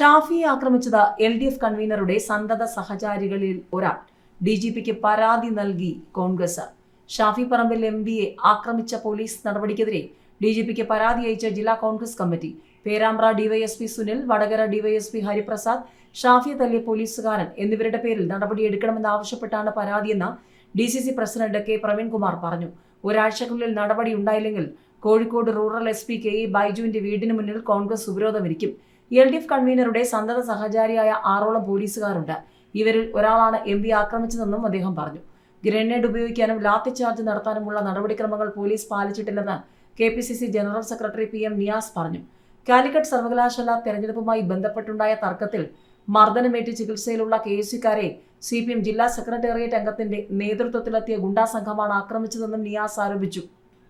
ഷാഫിയെ ആക്രമിച്ചത് L D F കൺവീനറുടെ സന്തത സഹചാരികളിൽ ഒരാൾ. ഡി ജി പിക്ക് പരാതി നൽകി കോൺഗ്രസ്. ഷാഫി പറമ്പിൽ എം പിയെ ആക്രമിച്ച പോലീസ് നടപടിക്കെതിരെ ഡി ജി പിക്ക് പരാതി അയച്ച ജില്ലാ Congress committee. Perambra DYSP Sunil Vadakara DYSP Hariprasad ഷാഫിയെ തല്ലിയ പോലീസുകാരൻ എന്നിവരുടെ പേരിൽ നടപടിയെടുക്കണമെന്നാവശ്യപ്പെട്ടാണ് പരാതിയെന്ന് D C C president K Praveenkumar പറഞ്ഞു. ഒരാഴ്ചക്കുള്ളിൽ നടപടി ഉണ്ടായില്ലെങ്കിൽ Kozhikode rural S P K E ബൈജുവിന്റെ വീടിന് മുന്നിൽ കോൺഗ്രസ് ഉപരോധമിരിക്കും. എൽ ഡി എഫ് കൺവീനറുടെ സന്തത സഹചാരിയായ ആറോളം പോലീസുകാരുണ്ട്. ഇവരിൽ ഒരാളാണ് എം പി ആക്രമിച്ചതെന്നും അദ്ദേഹം പറഞ്ഞു. ഗ്രനേഡ് ഉപയോഗിക്കാനും ലാത്തി ചാർജ് നടത്താനുമുള്ള നടപടിക്രമങ്ങൾ police പാലിച്ചിട്ടില്ലെന്ന് K P C C general secretary P M Niyas പറഞ്ഞു. കാലിക്കറ്റ് സർവകലാശാല തെരഞ്ഞെടുപ്പുമായി ബന്ധപ്പെട്ടുണ്ടായ തർക്കത്തിൽ മർദ്ദനമേറ്റ് ചികിത്സയിലുള്ള കെ എസ് യുക്കാരെ സി പി എം ജില്ലാ സെക്രട്ടേറിയറ്റ് അംഗത്തിന്റെ നേതൃത്വത്തിലെത്തിയ ഗുണ്ടാ സംഘമാണ് ആക്രമിച്ചതെന്നും നിയാസ് ആരോപിച്ചു.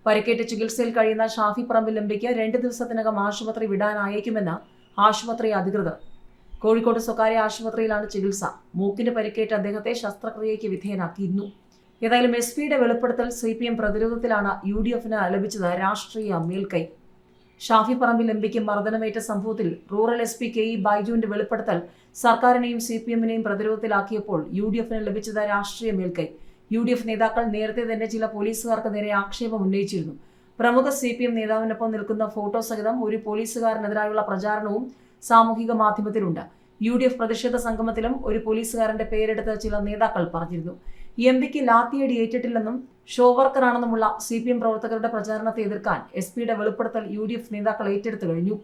പരിക്കേറ്റ് ചികിത്സയിൽ കഴിയുന്ന ഷാഫി പറമ്പിൽ എംപിക്ക് രണ്ട് ദിവസത്തിനകം ആശുപത്രി വിടാനായേക്കുമെന്ന് ആശുപത്രി അധികൃതർ. കോഴിക്കോട് സ്വകാര്യ ആശുപത്രിയിലാണ് ചികിത്സ. മൂക്കിന് പരിക്കേറ്റ് അദ്ദേഹത്തെ ശസ്ത്രക്രിയയ്ക്ക് വിധേയനാക്കിയിരുന്നു. ഏതായാലും എസ് പിയുടെ വെളിപ്പെടുത്തൽ സി പി എം പ്രതിരോധത്തിലാണ് യു ഡി എഫിന് ലഭിച്ചത് രാഷ്ട്രീയ മേൽക്കൈ. ഷാഫി പറമ്പിൽ എം പിക്ക് മർദ്ദനമേറ്റ സംഭവത്തിൽ rural S P K E ബൈജുവിന്റെ വെളിപ്പെടുത്തൽ സർക്കാരിനെയും സി പി എമ്മിനെയും പ്രതിരോധത്തിലാക്കിയപ്പോൾ യു ഡി എഫിന് ലഭിച്ചത് രാഷ്ട്രീയ മേൽക്കൈ. യു ഡി എഫ് നേതാക്കൾ നേരത്തെ തന്നെ ചില പോലീസുകാർക്ക് നേരെ ആക്ഷേപം ഉന്നയിച്ചിരുന്നു. പ്രമുഖ സി പി എം നേതാവിനൊപ്പം നിൽക്കുന്ന ഫോട്ടോ സഹിതം ഒരു പോലീസുകാരനെതിരായുള്ള പ്രചാരണവും സാമൂഹിക മാധ്യമത്തിലുണ്ട്. യു ഡി എഫ് പ്രതിഷേധ സംഗമത്തിലും ഒരു പോലീസുകാരന്റെ പേരെടുത്ത് ചില നേതാക്കൾ പറഞ്ഞിരുന്നു. എം പിക്ക് ലാത്തിയടി ഏറ്റിട്ടില്ലെന്നും ഷോ വർക്കറാണെന്നുമുള്ള സി പി എം പ്രവർത്തകരുടെ പ്രചാരണത്തെ എതിർക്കാൻ എസ് പിയുടെ വെളിപ്പെടുത്തൽ യു ഡി എഫ് നേതാക്കൾ ഏറ്റെടുത്തു കഴിഞ്ഞു.